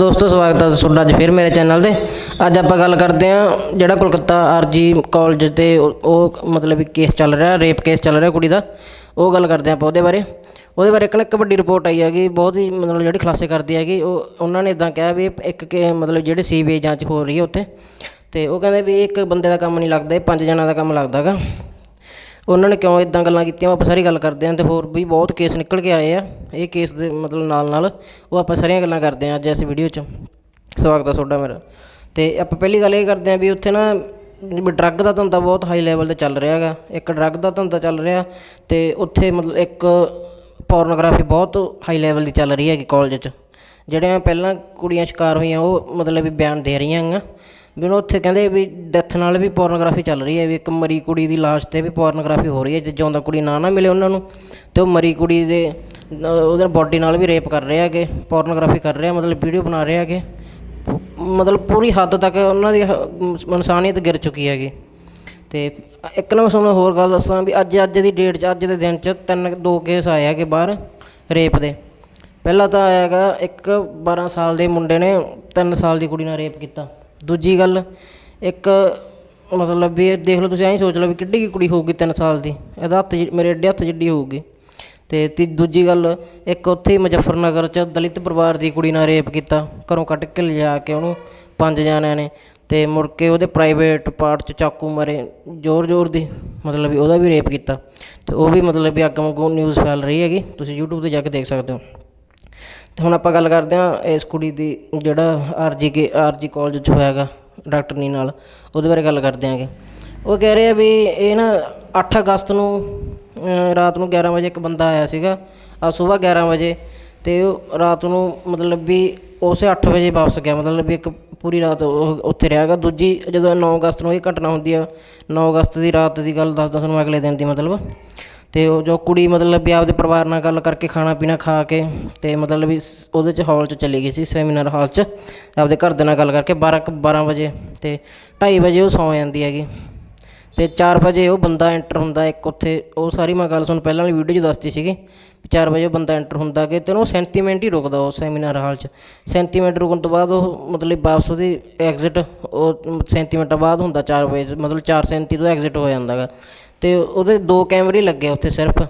ਦੋਸਤੋ, ਸਵਾਗਤ ਹੈ ਤੁਹਾਡਾ ਅੱਜ ਫਿਰ ਮੇਰੇ ਚੈਨਲ ਤੇ। ਅੱਜ ਆਪਾਂ ਗੱਲ ਕਰਦੇ ਹਾਂ ਜਿਹੜਾ ਕੋਲਕਾਤਾ ਆਰਜੀ ਕਾਲਜ ਤੇ ਉਹ ਮਤਲਬ ਕੇਸ ਚੱਲ ਰਿਹਾ ਰੇਪ ਕੇਸ ਚੱਲ ਰਿਹਾ ਕੁੜੀ ਦਾ। ਉਹ ਗੱਲ ਕਰਦੇ ਹਾਂ ਆਪਾਂ ਉਹਦੇ ਬਾਰੇ। ਉਹਦੇ ਬਾਰੇ ਇੱਕ ਨਾ ਇੱਕ ਵੱਡੀ ਰਿਪੋਰਟ ਆਈ ਹੈਗੀ, ਬਹੁਤ ਹੀ ਮਤਲਬ ਜਿਹੜੀ ਖੁਲਾਸੇ ਕਰਦੀ ਹੈਗੀ। ਉਹ ਉਹਨਾਂ ਨੇ ਇਦਾਂ ਕਿਹਾ ਵੀ ਇੱਕ ਕੇ ਮਤਲਬ ਜਿਹੜੇ ਸੀਬੀਆਈ ਜਾਂਚ ਹੋ ਰਹੀ ਹੈ ਉੱਥੇ। ਤੇ ਉਹ ਕਹਿੰਦੇ ਵੀ ਇੱਕ ਬੰਦੇ ਦਾ ਕੰਮ ਨਹੀਂ ਲੱਗਦਾ, ਇਹ ਪੰਜ ਜਣਾਂ ਦਾ ਕੰਮ ਲੱਗਦਾਗਾ ਉਹਨਾਂ ਨੇ ਕਿਉਂ ਇਦਾਂ ਗੱਲਾਂ ਕੀਤੀਆਂ? ਉਹ ਆਪਾਂ ਸਾਰੀ ਗੱਲ ਕਰਦੇ ਹਾਂ ਅਤੇ ਹੋਰ ਵੀ ਬਹੁਤ ਕੇਸ ਨਿਕਲ ਕੇ ਆਏ ਆ। ਇਹ ਕੇਸ ਦੇ ਮਤਲਬ ਨਾਲ ਨਾਲ ਉਹ ਆਪਾਂ ਸਾਰੀਆਂ ਗੱਲਾਂ ਕਰਦੇ ਹਾਂ ਅੱਜ ਇਸ ਵੀਡੀਓ 'ਚ। ਸਵਾਗਤ ਹੈ ਤੁਹਾਡਾ ਮੇਰਾ। ਅਤੇ ਆਪਾਂ ਪਹਿਲੀ ਗੱਲ ਇਹ ਕਰਦੇ ਹਾਂ ਵੀ ਉੱਥੇ ਨਾ ਵੀ ਡਰੱਗ ਦਾ ਧੰਦਾ ਬਹੁਤ ਹਾਈ ਲੈਵਲ ਤੇ ਚੱਲ ਰਿਹਾ ਹੈਗਾ। ਇੱਕ ਡਰੱਗ ਦਾ ਧੰਦਾ ਚੱਲ ਰਿਹਾ ਤੇ ਉੱਥੇ ਮਤਲਬ ਇੱਕ ਪੋਰਨੋਗ੍ਰਾਫੀ ਬਹੁਤ ਹਾਈ ਲੈਵਲ ਦੀ ਚੱਲ ਰਹੀ ਹੈਗੀ ਕਾਲਜ 'ਚ। ਜਿਹੜੀਆਂ ਪਹਿਲਾਂ ਕੁੜੀਆਂ ਸ਼ਿਕਾਰ ਹੋਈਆਂ, ਉਹ ਮਤਲਬ ਵੀ ਬਿਆਨ ਦੇ ਰਹੀਆਂ ਹੈਗੀਆਂ। ਵੀ ਉਹਨੂੰ ਉੱਥੇ ਕਹਿੰਦੇ ਵੀ ਡੈਥ ਨਾਲ ਵੀ ਪੋਰਨੋਗ੍ਰਾਫੀ ਚੱਲ ਰਹੀ ਹੈ ਵੀ ਇੱਕ ਮਰੀ ਕੁੜੀ ਦੀ ਲਾਸ਼ ਤੇ ਵੀ ਪੋਰਨੋਗ੍ਰਾਫੀ ਹੋ ਰਹੀ ਹੈ ਜੇ ਜਿਉਂਦਾ ਕੁੜੀ ਨਾ ਨਾ ਮਿਲੇ ਉਹਨਾਂ ਨੂੰ ਤੇ ਉਹ ਮਰੀ ਕੁੜੀ ਦੇ ਅ, ਉਹਦੇ ਬੋਡੀ ਨਾਲ ਵੀ ਰੇਪ ਕਰ ਰਹੇ ਹੈਗੇ ਪੋਰਨੋਗ੍ਰਾਫੀ ਕਰ ਰਹੇ ਮਤਲਬ ਵੀਡੀਓ ਬਣਾ ਰਹੇ ਹੈਗੇ। ਮਤਲਬ ਪੂਰੀ ਹੱਦ ਤੱਕ ਉਹਨਾਂ ਦੀ ਹ- ਇਨਸਾਨੀਅਤ ਗਿਰ ਚੁੱਕੀ ਹੈਗੀ। ਤੇ ਇੱਕ ਨਾ ਮੈਂ ਤੁਹਾਨੂੰ ਹੋਰ ਗੱਲ ਦੱਸਾਂ ਵੀ ਅੱਜ ਅੱਜ ਦੀ ਡੇਟ 'ਚ ਅੱਜ ਦੇ ਦਿਨ 'ਚ ਤਿੰਨ ਦੋ ਕੇਸ ਆਏ ਹੈਗੇ ਬਾਹਰ ਰੇਪ ਦੇ। ਪਹਿਲਾ ਤਾਂ ਆਇਆ ਹੈਗਾ ਇੱਕ 12 ਸਾਲ ਦੇ ਮੁੰਡੇ ਨੇ 3 ਸਾਲ ਦੀ ਕੁੜੀ ਨਾਲ ਰੇਪ ਕੀਤਾ। ਦੂਜੀ ਗੱਲ, ਇੱਕ ਮਤਲਬ ਵੀ ਇਹ ਦੇਖ ਲਓ ਤੁਸੀਂ, ਐਂ ਸੋਚ ਲਓ ਵੀ ਕਿੱਡੀ ਕੀ ਕੁੜੀ ਹੋਊਗੀ 3 ਸਾਲ ਦੀ, ਇਹਦਾ ਹੱਥ ਜਿ- ਮੇਰੇ ਏਡੇ ਹੱਥ ਜਿੱਡੀ ਹੋਊਗੀ। ਤੇ ਤੀ, ਦੂਜੀ ਗੱਲ, ਇੱਕ ਉੱਥੇ ਹੀ ਮੁਜ਼ੱਫਰਨਗਰ ਚ ਦਲਿਤ ਪਰਿਵਾਰ ਦੀ ਕੁੜੀ ਨਾਲ ਰੇਪ ਕੀਤਾ, ਘਰੋਂ ਕੱਢ ਕੇ ਲਿਜਾ ਕੇ ਉਹਨੂੰ ਪੰਜ ਜਣਿਆਂ ਨੇ, ਤੇ ਮੁੜ ਕੇ ਉਹਦੇ ਪ੍ਰਾਈਵੇਟ ਪਾਰਟ ਚ ਚਾਕੂ ਮਾਰੇ, ਜ਼ੋਰ ਜ਼ੋਰ ਦੀ, ਮਤਲਬ ਵੀ ਉਹਦਾ ਵੀ ਰੇਪ ਕੀਤਾ। ਤੇ ਉਹ ਵੀ ਮਤਲਬ ਵੀ ਅੱਗ ਅੱਗੋਂ ਨਿਊਜ਼ ਫੈਲ ਰਹੀ ਹੈਗੀ, ਤੁਸੀਂ YouTube ਤੇ ਜਾ ਕੇ ਦੇਖ ਸਕਦੇ ਹੋ। ਤੇ ਹੁਣ ਆਪਾਂ ਗੱਲ ਕਰਦੇ ਹਾਂ ਇਸ ਕੁੜੀ ਦੀ ਜਿਹੜਾ ਆਰਜੀ ਕੇ, ਆਰਜੀ ਕਾਲਜ ਚ ਹੋਇਆਗਾ ਡਾਕਟਰਨੀ ਨਾਲ, ਉਹਦੇ ਬਾਰੇ ਗੱਲ ਕਰਦੇ ਆਂਗੇ ਉਹ ਕਹਿ ਰਹੇ ਆ ਵੀ ਇਹ ਨਾ 8 ਅਗਸਤ ਨੂੰ ਰਾਤ ਨੂੰ 11 ਵਜੇ ਇੱਕ ਬੰਦਾ ਆਇਆ ਸੀਗਾ ਆ ਸਵੇਰ 11 ਵਜੇ, ਤੇ ਉਹ ਰਾਤ ਨੂੰ ਮਤਲਬ ਵੀ ਉਸੇ 8 ਵਜੇ ਵਾਪਸ ਗਿਆ, ਮਤਲਬ ਵੀ ਇੱਕ ਪੂਰੀ ਰਾਤ ਉਹ ਉੱਥੇ ਰਿਹਾਗਾ ਦੂਜੀ ਜਦੋਂ 9 ਅਗਸਤ ਨੂੰ ਇਹ ਘਟਨਾ ਹੁੰਦੀ ਆ 9 ਅਗਸਤ ਦੀ ਰਾਤ ਦੀ ਗੱਲ ਦੱਸਦਾ ਤੁਹਾਨੂੰ ਅਗਲੇ ਦਿਨ ਦੀ ਮਤਲਬ। ਅਤੇ ਉਹ ਜੋ ਕੁੜੀ ਮਤਲਬ ਵੀ ਆਪਦੇ ਪਰਿਵਾਰ ਨਾਲ ਗੱਲ ਕਰਕੇ ਖਾਣਾ ਪੀਣਾ ਖਾ ਕੇ ਅਤੇ ਮਤਲਬ ਵੀ ਉਹਦੇ ਚ ਹਾਲ ਚ ਚਲੀ ਗਈ ਸੀ ਸੈਮੀਨਾਰ ਹਾਲ ਚ ਆਪਦੇ ਘਰ ਦੇ ਨਾਲ ਗੱਲ ਕਰਕੇ 12 ਕੁ- 12 ਵਜੇ ਅਤੇ ਢਾਈ ਵਜੇ ਉਹ ਸੌਂ ਜਾਂਦੀ ਹੈਗੀ। ਅਤੇ ਚਾਰ ਵਜੇ ਉਹ ਬੰਦਾ ਐਂਟਰ ਹੁੰਦਾ, ਇੱਕ ਉੱਥੇ ਉਹ ਸਾਰੀ ਮੈਂ ਗੱਲ ਤੁਹਾਨੂੰ ਪਹਿਲਾਂ ਵਾਲੀ ਵੀਡੀਓ 'ਚ ਦੱਸਤੀ ਸੀਗੀ ਚਾਰ ਵਜੇ ਉਹ ਬੰਦਾ ਐਂਟਰ ਹੁੰਦਾ ਕਿ ਤੇ ਉਹਨੂੰ ਮਿੰਟ ਹੀ ਰੁਕਦਾ ਉਹ ਸੈਮੀਨਾਰ ਹਾਲ 'ਚ। ਸੈਂਟੀਮੈਂਟ ਰੁਕਣ ਤੋਂ ਬਾਅਦ ਉਹ ਮਤਲਬ ਵਾਪਸ ਉਹਦੀ ਐਗਜ਼ਿਟ ਉਹ ਸੈਂਟੀਮੈਂਟਾਂ ਬਾਅਦ ਹੁੰਦਾ 4 ਵਜੇ, ਮਤਲਬ 4:37 ਤੋਂ ਐਗਜ਼ਿਟ ਹੋ ਜਾਂਦਾਗਾ ਅਤੇ ਉਹਦੇ ਦੋ ਕੈਮਰੇ ਲੱਗੇ ਉੱਥੇ ਸਿਰਫ।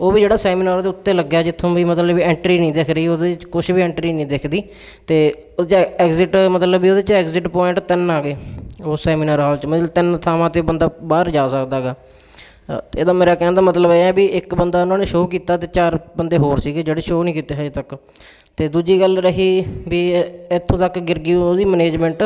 ਉਹ ਵੀ ਜਿਹੜਾ ਸੈਮੀਨਾਰ ਦੇ ਉੱਤੇ ਲੱਗਿਆ ਜਿੱਥੋਂ ਵੀ ਮਤਲਬ ਵੀ ਐਂਟਰੀ ਨਹੀਂ ਦਿਖ ਰਹੀ ਉਹਦੇ ਵਿੱਚ ਕੁਝ ਵੀ ਐਂਟਰੀ ਨਹੀਂ ਦਿਖਦੀ। ਅਤੇ ਉਹ 'ਚ ਐਗਜ਼ਿਟ ਮਤਲਬ ਵੀ ਉਹਦੇ 'ਚ ਐਗਜ਼ਿਟ ਪੁਆਇੰਟ ਤਿੰਨ ਆ ਗਏ ਉਹ ਸੈਮੀਨਾਰ ਹਾਲ 'ਚ। ਮਤਲਬ ਤਿੰਨ ਥਾਵਾਂ ਤੇ ਬੰਦਾ ਬਾਹਰ ਜਾ ਸਕਦਾਗਾ ਅ, ਇਹਦਾ ਮੇਰਾ ਕਹਿਣ ਦਾ ਮਤਲਬ ਇਹ ਹੈ ਵੀ ਇੱਕ ਬੰਦਾ ਉਹਨਾਂ ਨੇ ਸ਼ੋਅ ਕੀਤਾ ਅਤੇ ਚਾਰ ਬੰਦੇ ਹੋਰ ਸੀਗੇ ਜਿਹੜੇ ਸ਼ੋਅ ਨਹੀਂ ਕੀਤੇ ਹਜੇ ਤੱਕ। ਅਤੇ ਦੂਜੀ ਗੱਲ ਰਹੀ ਵੀ ਇੱਥੋਂ ਤੱਕ ਗਿਰ ਗਈ ਉਹਦੀ ਮੈਨੇਜਮੈਂਟ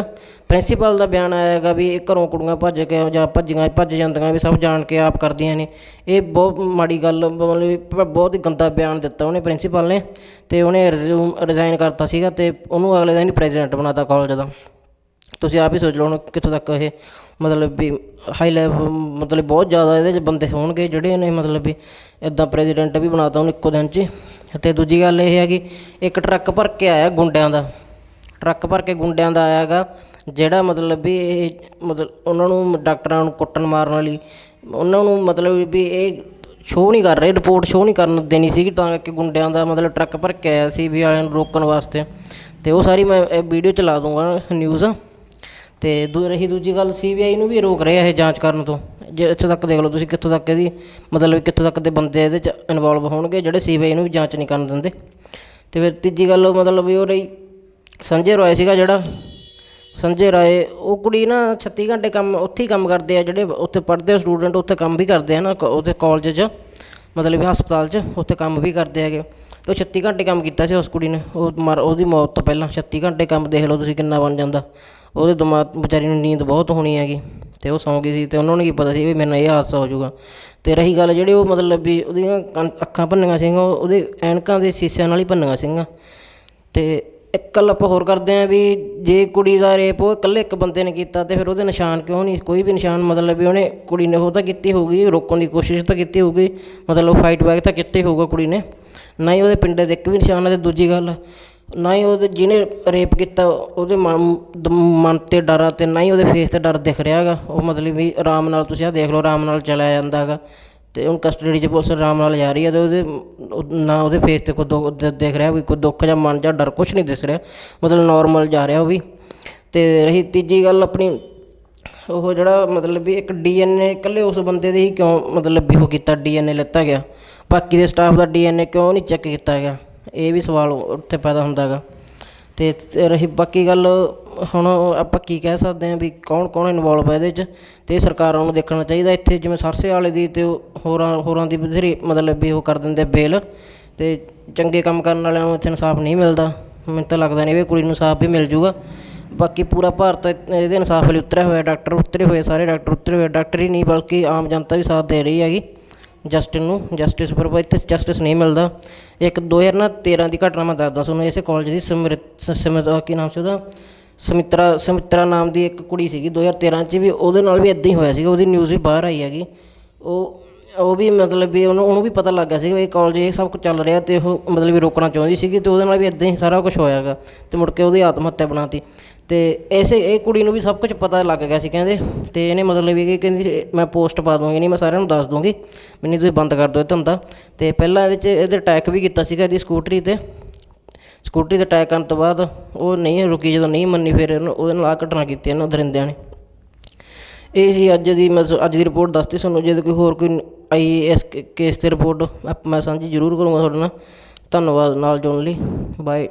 ਪ੍ਰਿੰਸੀਪਲ ਦਾ ਬਿਆਨ ਆਇਆ ਹੈਗਾ ਵੀ ਇਹ ਘਰੋਂ ਕੁੜੀਆਂ ਭੱਜ ਕੇ ਜਾਂ ਭੱਜੀਆਂ, ਭੱਜ ਜਾਂਦੀਆਂ ਵੀ ਸਭ ਜਾਣ ਕੇ ਆਪ ਕਰਦੀਆਂ ਨੇ। ਇਹ ਬਹੁਤ ਮਾੜੀ ਗੱਲ, ਮਤਲਬ ਬਹੁਤ ਹੀ ਗੰਦਾ ਬਿਆਨ ਦਿੱਤਾ ਉਹਨੇ ਪ੍ਰਿੰਸੀਪਲ ਨੇ ਅਤੇ ਉਹਨੇ ਰਿਜ਼ਿਊਮ ਰਿਜ਼ਾਈਨ ਕਰਤਾ ਸੀਗਾ ਅਤੇ ਉਹਨੂੰ ਅਗਲੇ ਦਿਨ ਹੀ ਪ੍ਰੈਜ਼ੀਡੈਂਟ ਬਣਾਤਾ ਕਾਲਜ ਦਾ। ਤੁਸੀਂ ਆਪ ਹੀ ਸੋਚ ਲਓ ਹੁਣ ਕਿੱਥੋਂ ਤੱਕ ਇਹ ਮਤਲਬ ਵੀ ਹਾਈ ਲੈਵਲ ਮਤਲਬ ਬਹੁਤ ਜ਼ਿਆਦਾ ਇਹਦੇ 'ਚ ਬੰਦੇ ਹੋਣਗੇ ਜਿਹੜੇ ਨੇ ਮਤਲਬ ਵੀ ਇਦਾਂ ਪ੍ਰੈਜ਼ੀਡੈਂਟ ਵੀ ਬਣਾਤਾ ਉਹਨੇ ਇੱਕੋ ਦਿਨ 'ਚ ਅਤੇ ਦੂਜੀ ਗੱਲ ਇਹ ਹੈਗੀ ਇੱਕ ਟਰੱਕ ਭਰ ਕੇ ਆਇਆ ਗੁੰਡਿਆਂ ਦਾ। ਟਰੱਕ ਭਰ ਕੇ ਗੁੰਡਿਆਂ ਦਾ ਆਇਆ ਹੈਗਾ ਜਿਹੜਾ ਮਤਲਬ ਵੀ ਇਹ ਮਤਲਬ ਉਹਨਾਂ ਨੂੰ ਡਾਕਟਰਾਂ ਨੂੰ ਕੁੱਟਣ ਮਾਰਨ ਵਾਲੀ, ਉਹਨਾਂ ਨੂੰ ਮਤਲਬ ਵੀ ਇਹ ਸ਼ੋਅ ਨਹੀਂ ਕਰ ਰਹੇ ਰਿਪੋਰਟ ਸ਼ੋਅ ਨਹੀਂ ਕਰਨ ਦੇਣੀ ਸੀਗੀ ਤਾਂ ਕਰਕੇ ਗੁੰਡਿਆਂ ਦਾ ਮਤਲਬ ਟਰੱਕ ਭਰ ਕੇ ਆਇਆ ਸੀ ਵੀ ਵਾਲਿਆਂ ਨੂੰ ਰੋਕਣ ਵਾਸਤੇ। ਤੇ ਉਹ ਸਾਰੀ ਮੈਂ ਇਹ ਵੀਡੀਓ ਚਲਾ ਦੂੰਗਾ ਨਿਊਜ਼ ਤੇ ਦੂ, ਰਹੀ ਦੂਜੀ ਗੱਲ ਸੀਬੀਆਈ ਨੂੰ ਵੀ ਰੋਕ ਰਿਹਾ ਇਹ ਜਾਂਚ ਕਰਨ ਤੋਂ। ਜੇ ਇੱਥੋਂ ਤੱਕ ਦੇਖ ਲਓ ਤੁਸੀਂ ਕਿੱਥੋਂ ਤੱਕ ਇਹਦੀ ਮਤਲਬ ਕਿੱਥੋਂ ਤੱਕ ਦੇ ਬੰਦੇ ਇਹਦੇ ਚ ਇਨਵੋਲਵ ਹੋਣਗੇ, ਜਿਹੜੇ ਸੀਬੀਆਈ ਨੂੰ ਵੀ ਜਾਂਚ ਨਹੀਂ ਕਰਨ ਦਿੰਦੇ। ਤੇ ਫਿਰ ਤੀਜੀ ਗੱਲ ਮਤਲਬ ਵੀ ਉਹ ਰਹੀ, ਸੰਜੇ ਰੋਏ ਸੀਗਾ ਜਿਹੜਾ, ਸੰਜੇ ਰਾਏ, ਉਹ ਕੁੜੀ ਨਾ 36 ਘੰਟੇ ਕੰਮ, ਉੱਥੇ ਹੀ ਕੰਮ ਕਰਦੇ ਆ, ਜਿਹੜੇ ਉੱਥੇ ਪੜ੍ਹਦੇ ਆ ਸਟੂਡੈਂਟ ਉੱਥੇ ਕੰਮ ਵੀ ਕਰਦੇ ਆ ਨਾ, ਕ- ਉਹਦੇ ਕਾਲਜ 'ਚ, ਮਤਲਬ ਵੀ ਹਸਪਤਾਲ 'ਚ, ਉੱਥੇ ਕੰਮ ਵੀ ਕਰਦੇ ਹੈਗੇ। ਉਹ 36 ਘੰਟੇ ਕੰਮ ਕੀਤਾ ਸੀ ਉਸ ਕੁੜੀ ਨੇ, ਉਹ ਮਰ, ਉਹਦੀ ਮੌਤ ਤੋਂ ਪਹਿਲਾਂ। 36 ਘੰਟੇ ਕੰਮ ਦੇਖ ਲਓ ਤੁਸੀਂ ਕਿੰਨਾ ਬਣ ਜਾਂਦਾ। ਉਹਦੇ ਦਿਮਾਗ, ਵਿਚਾਰੀ ਨੂੰ ਨੀਂਦ ਬਹੁਤ ਹੋਣੀ ਹੈਗੀ, ਤੇ ਉਹ ਸੌਂ ਗਈ ਸੀ, ਤੇ ਉਹਨਾਂ ਨੂੰ ਕੀ ਪਤਾ ਸੀ ਵੀ ਮੇਰੇ ਨਾਲ ਇਹ ਹਾਦਸਾ ਹੋ ਜਾਊਗਾ। ਤੇ ਰਹੀ ਗੱਲ ਜਿਹੜੀ ਉਹ ਮਤਲਬ ਵੀ ਉਹਦੀਆਂ ਕੰਨ- ਅੱਖਾਂ ਭੰਨੀਆਂ ਸੀਗੀਆਂ, ਉਹ- ਉਹਦੇ ਐਨਕਾਂ ਦੇ ਸ਼ੀਸ਼ਿਆਂ ਨਾਲ ਹੀ ਭੰਨੀਆਂ ਸੀਗੀਆਂ। ਤੇ ਇੱਕ ਗੱਲ ਆਪਾਂ ਹੋਰ ਕਰਦੇ ਹਾਂ ਵੀ ਜੇ ਕੁੜੀ ਦਾ ਰੇਪ ਉਹ ਇਕੱਲੇ ਇੱਕ ਬੰਦੇ ਨੇ ਕੀਤਾ ਤੇ ਫਿਰ ਉਹਦੇ ਨਿਸ਼ਾਨ ਕਿਉਂ ਨਹੀਂ, ਕੋਈ ਵੀ ਨਿਸ਼ਾਨ ਮਤਲਬ ਵੀ ਉਹਨੇ ਕੁੜੀ ਨੇ ਉਹ ਤਾਂ ਕੀਤੀ ਹੋਊਗੀ, ਰੋਕਣ ਦੀ ਕੋਸ਼ਿਸ਼ ਤਾਂ ਕੀਤੀ ਹੋਊਗੀ, ਮਤਲਬ ਫਾਈਟ ਬੈਕ ਤਾਂ ਕੀਤੀ ਹੋਊਗਾ ਕੁੜੀ ਨੇ। ਨਾ ਹੀ ਉਹਦੇ ਪਿੰਡੇ ਦੇ ਇੱਕ ਵੀ ਨਿਸ਼ਾਨ ਹੈ ਤੇ ਦੂਜੀ ਗੱਲ, ਨਾ ਹੀ ਉਹਦੇ ਜਿਹਨੇ ਰੇਪ ਕੀਤਾ, ਉਹਦੇ ਮਨ, ਦ- ਮਨ ਤੇ ਡਰ ਆ ਤੇ ਨਾ ਹੀ ਉਹਦੇ ਫੇਸ ਤੇ ਡਰ ਦਿਖ ਰਿਹਾ ਹੈਗਾ। ਉਹ ਮਤਲਬ ਵੀ ਆਰਾਮ ਨਾਲ ਤੁਸੀਂ ਆ ਦੇਖ ਲਓ, ਆਰਾਮ ਨਾਲ ਚਲਿਆ ਜਾਂਦਾ ਹੈਗਾ। ਅਤੇ ਹੁਣ ਕਸਟਡੀ 'ਚ ਪੁਲਿਸ ਆਰਾਮ ਨਾਲ ਜਾ ਰਹੀ ਹੈ ਅਤੇ ਉਹਦੇ, ਨਾ ਉਹਦੇ ਫੇਸ ਤੇ ਕੋਈ ਦੁੱਖ ਦ- ਦਿਖ ਰਿਹਾ ਵੀ ਕੋਈ ਦੁੱਖ ਜਾਂ ਮਨ ਜਾਂ ਡਰ ਕੁਛ ਨਹੀਂ ਦਿਸ ਰਿਹਾ। ਮਤਲਬ ਨੋਰਮਲ ਜਾ ਰਿਹਾ ਉਹ ਵੀ। ਅਤੇ ਰਹੀ ਤੀਜੀ ਗੱਲ ਆਪਣੀ, ਉਹ ਜਿਹੜਾ ਮਤਲਬ ਵੀ ਇੱਕ ਡੀਐਨਏ ਇਕੱਲੇ ਉਸ ਬੰਦੇ ਦੇ ਹੀ ਕਿਉਂ ਮਤਲਬ ਵੀ ਉਹ ਕੀਤਾ ਡੀਐਨਏ ਲਿੱਤਾ ਗਿਆ? ਬਾਕੀ ਦੇ ਸਟਾਫ ਦਾ ਡੀਐਨਏ ਕਿਉਂ ਨਹੀਂ ਚੈੱਕ ਕੀਤਾ ਗਿਆ? ਇਹ ਵੀ ਸਵਾਲ ਉੱਥੇ ਪੈਦਾ ਹੁੰਦਾ ਗਾ ਅਤੇ ਰਹੀ ਬਾਕੀ ਗੱਲ ਹੁਣ ਆਪਾਂ ਕੀ ਕਹਿ ਸਕਦੇ ਹਾਂ ਵੀ ਕੌਣ ਕੌਣ ਇਨਵੋਲਵ ਹੈ ਇਹਦੇ 'ਚ ਅਤੇ ਸਰਕਾਰਾਂ ਨੂੰ ਦੇਖਣਾ ਚਾਹੀਦਾ। ਇੱਥੇ ਜਿਵੇਂ ਸਰਸੇ ਵਾਲੇ ਦੀ ਅਤੇ ਹੋਰਾਂ ਹੋਰਾਂ ਦੀ ਬਥੇਰੀ ਮਤਲਬ ਵੀ ਉਹ ਕਰ ਦਿੰਦੇ ਬੇਲ ਅਤੇ ਚੰਗੇ ਕੰਮ ਕਰਨ ਵਾਲਿਆਂ ਨੂੰ ਇੱਥੇ ਇਨਸਾਫ ਨਹੀਂ ਮਿਲਦਾ। ਮੈਨੂੰ ਤਾਂ ਲੱਗਦਾ ਨਹੀਂ ਵੀ ਕੁੜੀ ਨੂੰ ਇਨਸਾਫ ਵੀ ਮਿਲ ਜੂਗਾ। ਬਾਕੀ ਪੂਰਾ ਭਾਰਤ ਇਹਦੇ ਇਨਸਾਫ ਲਈ ਉਤਰਿਆ ਹੋਇਆ, ਡਾਕਟਰ ਉਤਰੇ ਹੋਏ ਸਾਰੇ, ਡਾਕਟਰ ਉਤਰੇ ਹੋਏ ਡਾਕਟਰ ਹੀ ਨਹੀਂ ਬਲਕਿ ਆਮ ਜਨਤਾ ਵੀ ਸਾਥ ਦੇ ਰਹੀ ਹੈਗੀ। ਜਸਟਿਸ ਨੂੰ, ਜਸਟਿਸ ਪਰ ਇੱਥੇ ਜਸਟਿਸ ਨਹੀਂ ਮਿਲਦਾ। ਇੱਕ 2013 ਦੀ ਘਟਨਾ ਮੈਂ ਦੱਸਦਾ ਤੁਹਾਨੂੰ, ਇਸੇ ਕਾਲਜ ਦੀ ਸਮ੍ਰਿਤ ਸਮਿਤ ਕੀ ਨਾਮ ਸੀ ਉਹਦਾ? ਸਮਿਤਰਾ, ਸੁਮਿਤਰਾ ਨਾਮ ਦੀ ਇੱਕ ਕੁੜੀ ਸੀਗੀ 2013 ਚ ਵੀ, ਉਹਦੇ ਨਾਲ ਵੀ ਇਦਾਂ ਹੀ ਹੋਇਆ ਸੀਗਾ, ਉਹਦੀ ਨਿਊਜ਼ ਵੀ ਬਾਹਰ ਆਈ ਹੈਗੀ। ਉਹ ਉਹ ਵੀ ਮਤਲਬ ਵੀ ਉਹਨੂੰ ਉਹਨੂੰ ਵੀ ਪਤਾ ਲੱਗ ਗਿਆ ਸੀ ਵੀ ਇਹ ਕਾਲਜ ਇਹ ਸਭ ਕੁਝ ਚੱਲ ਰਿਹਾ ਤੇ ਉਹ ਮਤਲਬ ਵੀ ਰੋਕਣਾ ਚਾਹੁੰਦੀ ਸੀਗੀ ਤੇ ਉਹਦੇ ਨਾਲ ਵੀ ਇਦਾਂ ਹੀ ਸਾਰਾ ਕੁਝ ਹੋਇਆਗਾ ਤੇ ਮੁੜ ਕੇ ਉਹਦੀ ਆਤਮ ਹੱਤਿਆ ਬਣਾਤੀ। ਤੇ ਐਸੇ, ਇਹ ਕੁੜੀ ਨੂੰ ਵੀ ਸਭ ਕੁਝ ਪਤਾ ਲੱਗ ਗਿਆ ਸੀ ਕਹਿੰਦੇ ਤੇ ਇਹਨੇ ਮਤਲਬ ਵੀ ਕਿ ਕਹਿੰਦੀ ਮੈਂ ਪੋਸਟ ਪਾ ਦੂੰਗੀ, ਨਹੀਂ ਮੈਂ ਸਾਰਿਆਂ ਨੂੰ ਦੱਸ ਦੂੰਗੀ, ਮੈਨੂੰ ਤੁਸੀਂ ਬੰਦ ਕਰ ਦਿਓ ਇਹ ਧੰਦਾ। ਤੇ ਪਹਿਲਾਂ ਇਹਦੇ 'ਚ, ਇਹਦੇ ਅਟੈਕ ਵੀ ਕੀਤਾ ਸੀਗਾ ਇਹਦੀ ਸਕੂਟਰੀ ਤੇ। ਸਕੂਟਰੀ ਤੇ ਅਟੈਕ ਕਰਨ ਤੋਂ ਬਾਅਦ ਉਹ ਨਹੀਂ ਰੁਕੀ, ਜਦੋਂ ਨਹੀਂ ਮੰਨੀ ਫਿਰ ਇਹਨੂੰ ਉਹਦੇ ਨਾਲ ਆਹ ਘਟਨਾ ਕੀਤੀ ਇਹਨਾਂ ਦਰਿੰਦਿਆਂ ਨੇ। ਇਹ ਸੀ ਅੱਜ ਦੀ ਮਤਲਬ ਅੱਜ ਦੀ ਰਿਪੋਰਟ ਦੱਸਤੀ ਤੁਹਾਨੂੰ, ਜੇ ਕੋਈ ਹੋਰ ਕੋਈ ਆਈ ਇਸ ਕੇਸ ਤੇ ਰਿਪੋਰਟ ਮੈਂ ਸਾਂਝੀ ਜ਼ਰੂਰ ਕਰੂੰਗਾ ਤੁਹਾਡੇ ਨਾਲ। ਧੰਨਵਾਦ, ਨਾਲ ਜੁੜਨ ਲਈ। ਬਾਏ